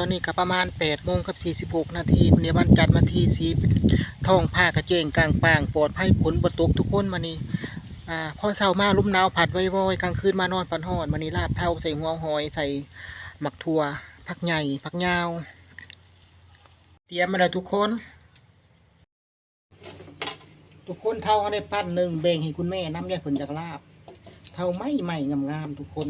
ตอนนี้ก็ประมาณ8โมงกับ 46 นาทีวันนี้วันจันทร์วันที่10ท้องผ้ากระเจงกลางปางปลอดภัยผลบตกทุกคนมานี่อ่าพอเช้ามาลุ่มหนาวผัดไว้วอยกลางคืนมานอนปันหอดมานี่ลาบเท่าใส่หัวหอยใส่หมักถั่วผักใหญ่ผักยาว เตรียมมาแล้วทุกคน ทุกคนเท่าเขาได้ปั้นหนึ่งแบ่งให้คุณแม่น้ำยาผลจากลาบเท่าไม่ใหม่งามๆทุกคน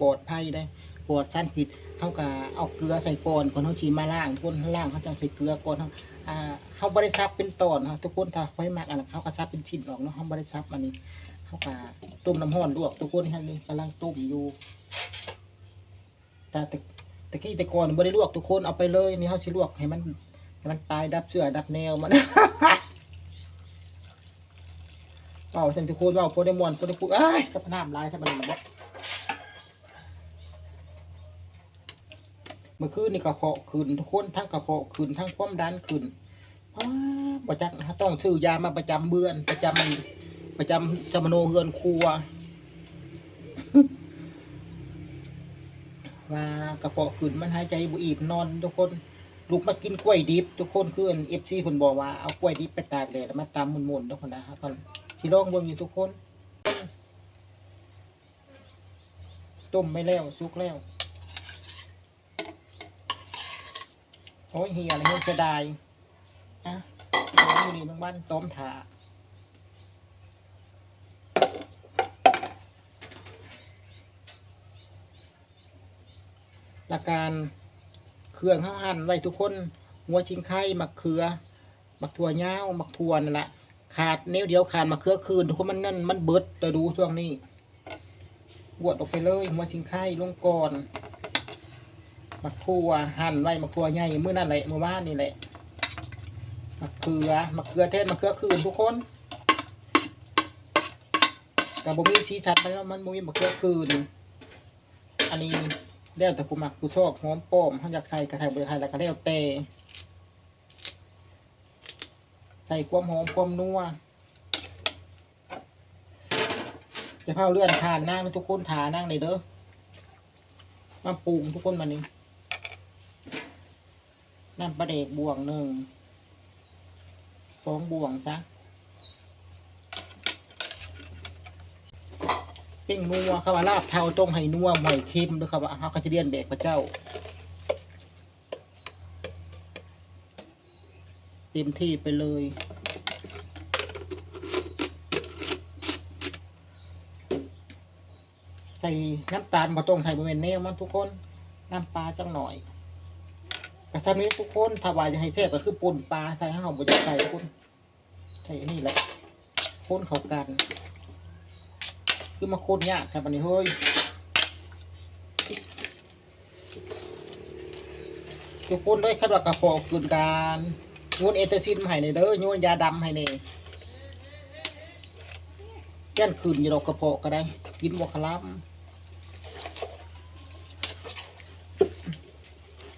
ปลอดภัยได้ ปลอดสั้นผิดเท่ากับเอาเกลือใส่ก่อนก่อนเขาชีมาล่างทุกคนล่างเขาจังใส่เกลือก่อนเขาอ่าเขาบริซับเป็นตอนเขาทุกคนถ้าไว้มากอันนั้นเขาก็ซับเป็นชิ้นออกเนาะเขาบริซับอันนี้เขาก็ต้มน้ำห้อนลวกทุกคนท่านนี้กำลังต้มอยู่แต่แต่ตะกี้แต่ก่อนบริลวกทุกคนเอาไปเลยนี่เขาชิลวกให้มันให้มันตายดับเสื้อดับแนวมันเป่าเซนทุกคนเป่าโปรเดมอนโปรเดพูเอ้ยกับน้ำลายถ้ามันระบบเมื่อคืนนี่กระเพาะขึ้นทุกคนทั้งกระเพาะขึ้นทั้งความดันขึ้นอ้าวประจักษ์ต้องซื้อยามาประจำเบือน ประจำมันประจำจำโนเฮือนครัวว่ากระเพาะขึ้นมันหายใจบุอีบนอนทุกคนลูกมากินกล้วยดิบทุกคนคือเอฟซีคนบอกว่าเอากล้วยดิบไปตากแดดมาตำมุนๆทุกคนนะครับสิลองเบิ่งอยู่ทุกคน ต้มไม่แล้วสุกแล้ว โอ้ยเฮียอะไรเงี้ยจะได้อะอยู่นี่บางบ้านต้มถาหลักการเครื่องข้าวหั่นไว้ทุกคนหัวชิงไข่มักเขือมักถั่วเน่าวมักถั่วนั่นแหละขาดเนิ้วเดียวขาดมาเครือคืนทุกคนมันนั่นมันเบิดแต่ดูช่วงนี้บวดออกไปเลยหัวชิงไข่ลงก่อน มักทั่วหั่นไว้มักทั่วใหญ่เมื่อนั่นแหละเมื่อวานนี่แหละมักเขือมักเขือเทศมักเขือคืนทุกคนแต่บ่มีสีสันมันมันบ่มีมักเขือคืน อันนี้แล้วแต่ผู้มักผู้ชอบหอมป้อมเขาอยากใส่กระไทยบริไทยแล้วก็แล้วแต่ใส่ความหอมความนัวจะเผาเลื่อนทานนั่งทุกคนทานั่งเลยเด้อมาปรุงทุกคนมานี้ น้ำปลาเด็กบวงหนึ่งสองบวงซะปิ้งนัวเข้ามาลาบเทาตรงให้นัวหมอยเค็มด้วยครับว่าเขาก็จะเรียนแบบพระเจ้าเต็มที่ไปเลยใส่น้ำตาลมาตรงใส่บริเวณแนวมันทุกคน น้ำปลาจังหน่อย กระซับนี้ทุกคนถ้าว่าจะให้แซ่บก็คือป่นปลาใส่ห้หอมบุญใส่ทุกคนใส่อันนี่แหละคนเขากัน คือมาโคตรยากครับอันนี้เฮ้ยทุกคนด้วยคาดว่ากระเพาะคืนการโยนเอเตซินมาให้ในเด้อโยนยาดำให้ในแก้นคืนอยาดอกกระเพาะก็ได้ กินบวคลัม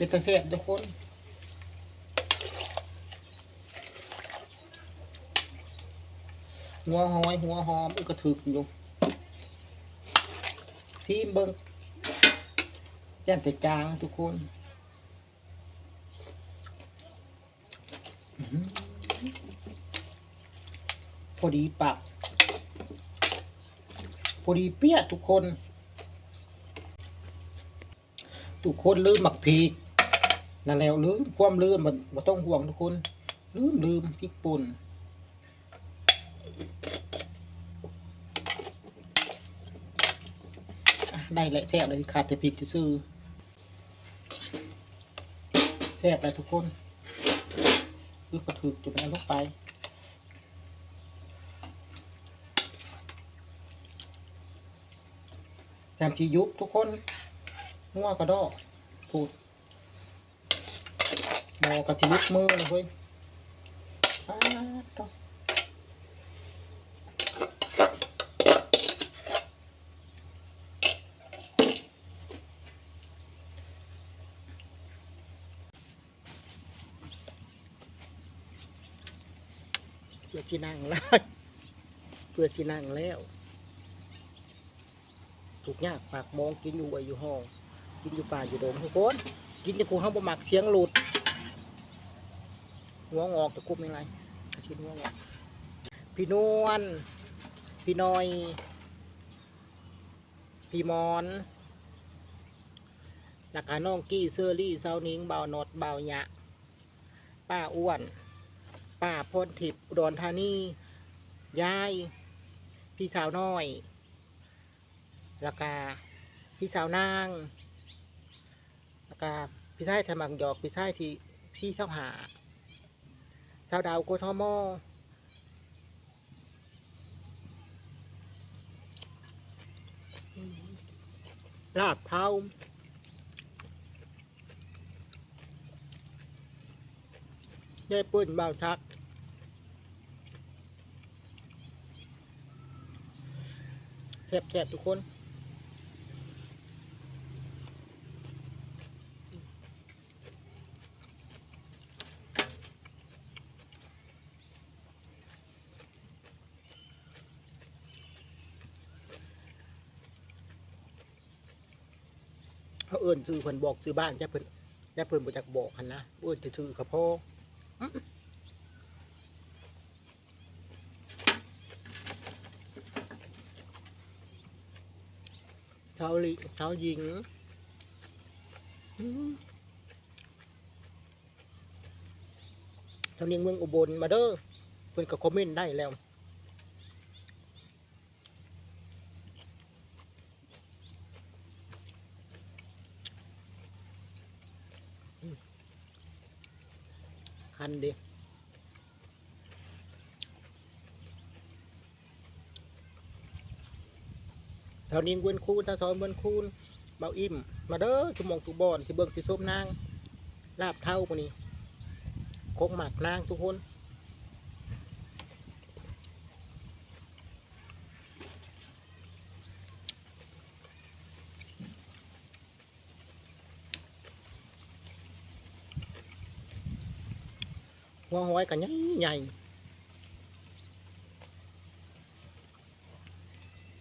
เป็นตะเสบทุกคนหัวหอยหัวหอมอึกกระถึกอยู่ซีมเบิ้งย่านแต่จางทุกคนพอดีปักพอดีเปี้ยทุกคน ทุกคนลืมหมักพีก นั่นแล้วลืมความลืมมันบ่ต้องห่วงทุกคน ลืมลืมพริกป่นได้แหละแซ่บเลยขาดแต่พริกซื่อแซ่บเลยทุกคนคือกระถึกจุดนั้นลงไปแซมชียุบทุกคนนัวกระดอกพูด มอกระชียุบมือเลยเว้ยเพื่อที่นั่งแล้วเพื่อที่นั่งแล้ว ถูกยากปากมองกินอยู่ไว้อยู่ห้อง กินอยู่ป่าอยู่โดมทุกคน กินจะพูเขาบ่มักเสียงหลุด หัวงอกตะกุบยังไงชิ้นหัวงอกพี่นวลพี่น้อย พี่มอนแล้วก็น้องกี้เซอรี่เซานิงเบาโนดเบาหยะ ป้าอ้วน ป้าพลทิพย์อุดรธานียาย พี่สาวน้อยแล้วก็พี่สาวนางแล้วก็พี่ชายธรรมังหยอกพี่ชายที่พี่เจ้าหา สาวดาวโกทมลาบเท้ายายปื้นบ่าวชักแซ่บๆทุกคน เขาเอิ่นซื้อเพิ่นบอกซื้อบ้านจะเพิ่นจะเพิ่นบ่จักบอกหันนะเอิ่นจะซื้อกับพ่อเท้าลิเท้ายิงเท้านิงเมืองอุบลมาเด้อเพิ่นก็คอมเมนต์ได้แล้ว ดีแถวนี้เวนคูนถ้าซอยเวนคูนเบาอิ่ม มาเด้อชั่วโมงตุบอนที่เบิ้งสิส้มนางลาบเท่าปนี้คกหมักนางทุกคน หัวหอยกันใหญ่ใหญ่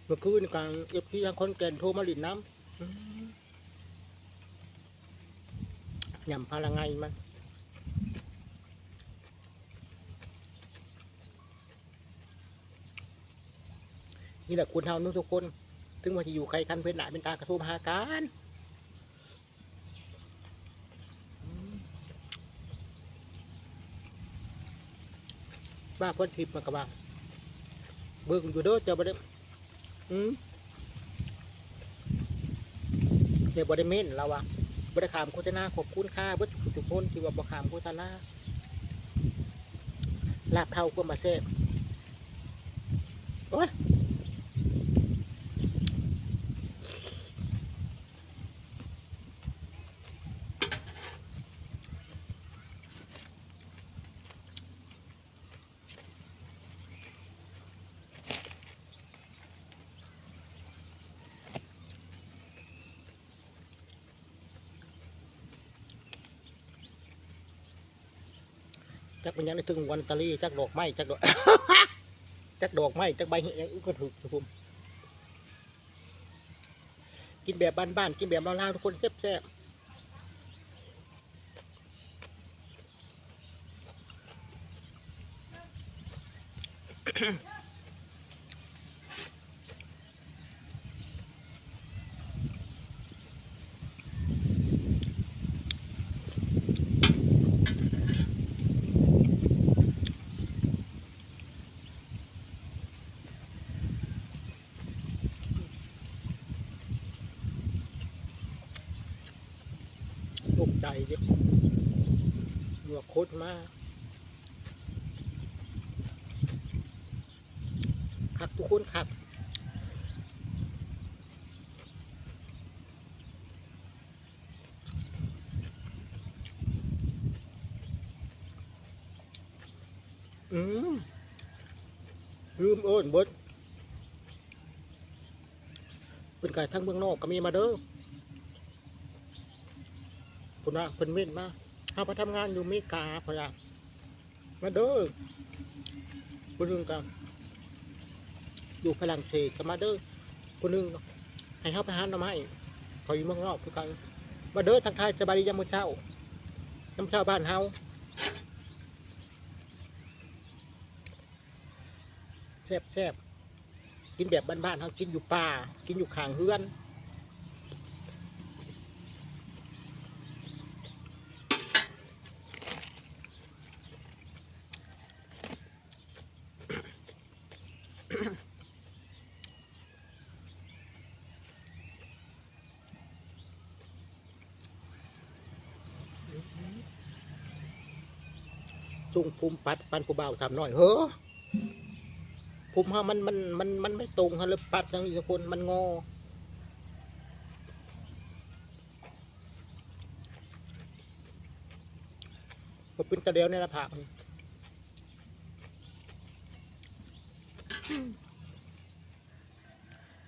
เมื่อคืนกลางเอฟพีทางคนแก่นโทรมาหลินน้ำอื้อยำพาละไงมันนี่แหละคุณเฮานุทุกคน ถึงว่าจะอยู่ไกลกันเพื่อนหนาเป็นตากระทูมหากันอืม บ้าเพ้นทิพมากระบาเบิ่งอยู่เด้อเจ้าบ่ได้อืมเดี๋ยวบ่ได้เม่นเราอะบ่ได้ขามโฆษณาขอบคุณค่าเบิดทุกคนที่ว่าบ่ขามโฆษณาลาบเท่าก็มาเซ่โอ้ยักเป็นยังได้ถึงวันตาลีจักดอกไม้จักดอกจักดอกไม้จักใบเหี้ยก็ถูกทุกคนกินแบบบ้านๆกินแบบลาวๆทุกคนแซ่บๆตก ใจเด้เหงือกโคตรมากคักทุกคนคักอืมลืมเอิ้นบดเป็นไก่ทั้งเมืองนอกก็มีมาเด้อ คุณว่าเพิ่นเว้นมาเฮาไปทำงานอยู่เมกาพะยะมาเด้อคนหนึงก็อยู่ฝรั่งเศสก็มาเด้อคนหนึงให้เฮาไปหาหน่อไม้เขาอยู่เมืองนอกคือกันมาเด้อทักทายสบายดียามมื้อเช้าน้ำเช้าบ้านเฮาแซ่บแซ่บกินแบบบ้านๆเฮากินอยู่ป่า กินอยู่ข้างเฮือน จุงภูมิปัดปันผู้บ่าวทำหน่อยเฮ้อภูมิฮะมันมันมันมันไม่ตรงฮะเลยปัดทั้งอีกคนมันงอก็เป็นตะเดียวในละผัก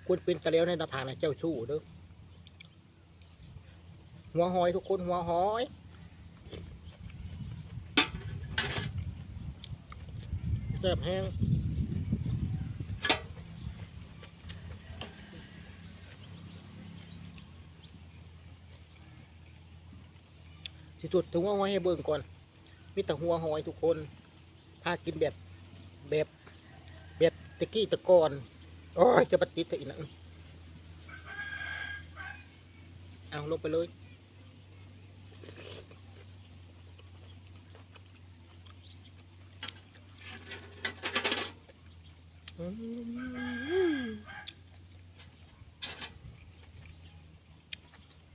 ควรเป็นตะเดียวในละผักนะเจ้าชู้เด้อหัวหอยทุกคนหัวหอย แซ่บแห้งสิจุดถึงหัวหอยให้เบิ่งก่อน มีแต่หัวหอยทุกคนพากินแบบแบบแบบตะกี้ตะกอนโอ้ยจะปฏิต่อีกนะเอาลงไปเลย อืม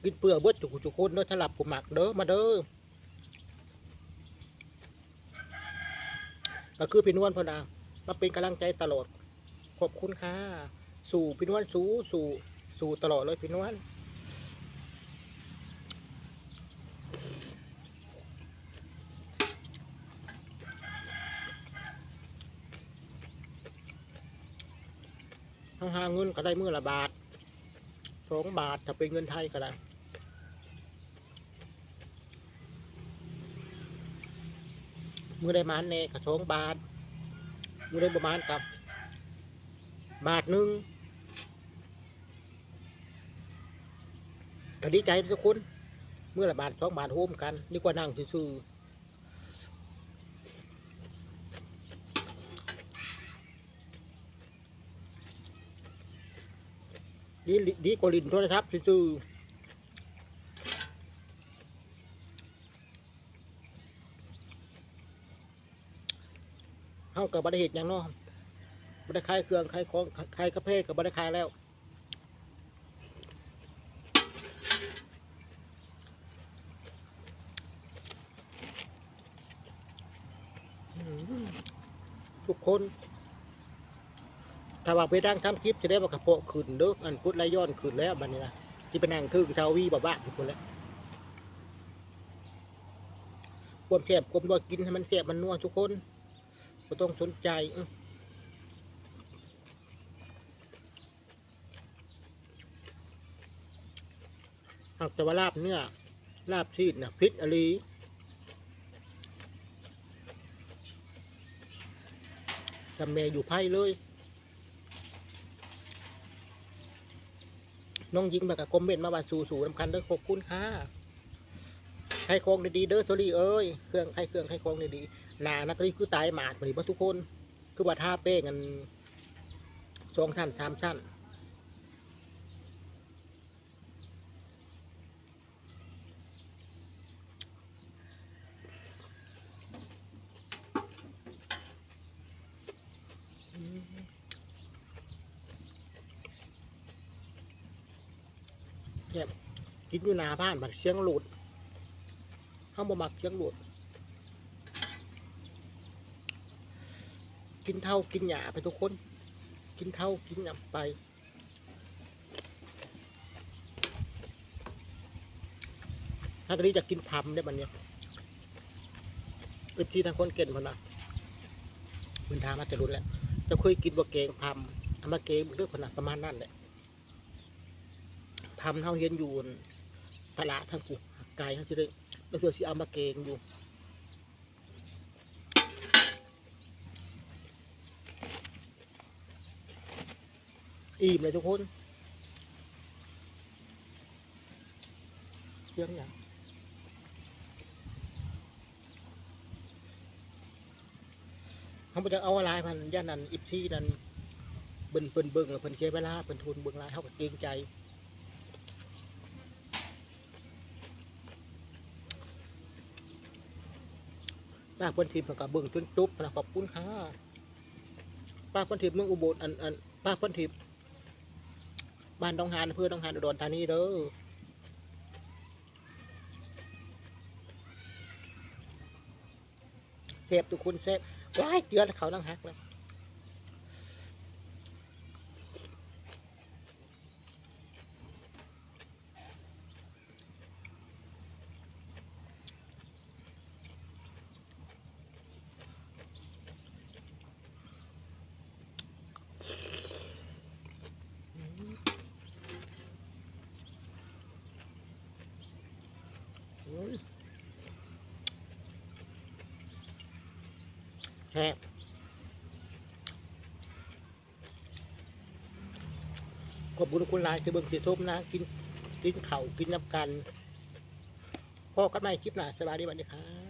กินเปลือกเบิดจุกจุกคนเด้อถ้าหลับผมหมักเด้อมาเด้อก็คือพี่นวลพอนามาเป็นกำลังใจตลอด ขอบคุณค่ะสู่พี่นวลสู่สู่สู่ตลอดเลยพี่นวลหาเงินก็ได้มือละบาทสองบาทถ้าเป็นเงินไทยก็ได้ มือได้มานเน่กับสองบาทมือได้ประมาณกับบาทหนึ่งก็ดีใจทุกคน เมื่อละบาทสองบาทโฮมกันดีกว่านั่งซื่อดีดีกว่าลินโทรศัพท์ซื่อ เฮากับบริเหตุอย่างเนาะบริขายเครื่องขายของขายกาแฟกับบริขายแล้วทุกคน ถ้าว่าไปดังทำคลิปจะได้ว่ากระโปะขึ้นเด้ออันกุดไรย้อนขึ้นแล้วบัดนี้นะที่เป็นนางทึ่งชาววีบ้าๆทุกคนแล้วความแซ่บความว่ากินให้มันแซ่บมันนัวทุกคน ก็ต้องสนใจอื้อหากต่ว่าลาบเนื้อลาบชีดนะพิษอหลีทำแม่อยู่ไพ่เลย น้องยิงมากับคอมเมนต์มาว่าสู่สู่สำคัญด้อขอบคุณค่ะ ใครคองดีๆเด้อโซลี่เอ้ยเครื่องใครเครื่องใครคองดีๆหนานักเรียนคือตายหมาดมาดิบ่ทุกคน คือว่าท่าเป้กันสองชั้นสามชั้นแบบกินอยู่หน้าบ้านบัดเสียงหลุด ห้ามบ่มักเสียงหลุดกินเท่ากินหยาไปทุกคน กินเท่ากินหยาไป ถ้าตอนนี้จะกินพำได้บันเนี้ยเป็นที่ทางคนเก่งพนนะมันทามาจะรุนแล้ว จะเคยกินบะเกงพำเอามาเกงเรื่องพนนะประมาณนั้นแหละทำเท่าเห็นอยู่ตลาดทางกูไกลเขาจะได้ แล้วเพื่อสิเอามาเกงอยู่อิ่มเลยทุกคนเสียงอย่างเขาจะเอาอะไรพันย่านนั้นอิบที่นั้นเบิ่นเพิ่นเบิ่งเพิ่นเสียเวลาเพิ่นทุนเบิ่งหลายเฮาก็เกรงใจ ป้าพิ่นทิพย์เพิ่นก็เบิ่งจนจบนะขอบคุณค่ะป้าพิ่นทิพย์เมืองอุบลอันอันป้าพิ่นทิพย์บ้านดองหานเพื่อดองหานอุดรธานีเด้อเซฟทุกคนเซฟว้ายเจือนเขานั่งหักเลยอืม แซ่บขอบคุณคุณหลายที่เบิ่งที่ชมนะ กินกินเข่ากินน้ำกันพ่อกันไม่คลิปหน้าสบายดีวันนี้ครับ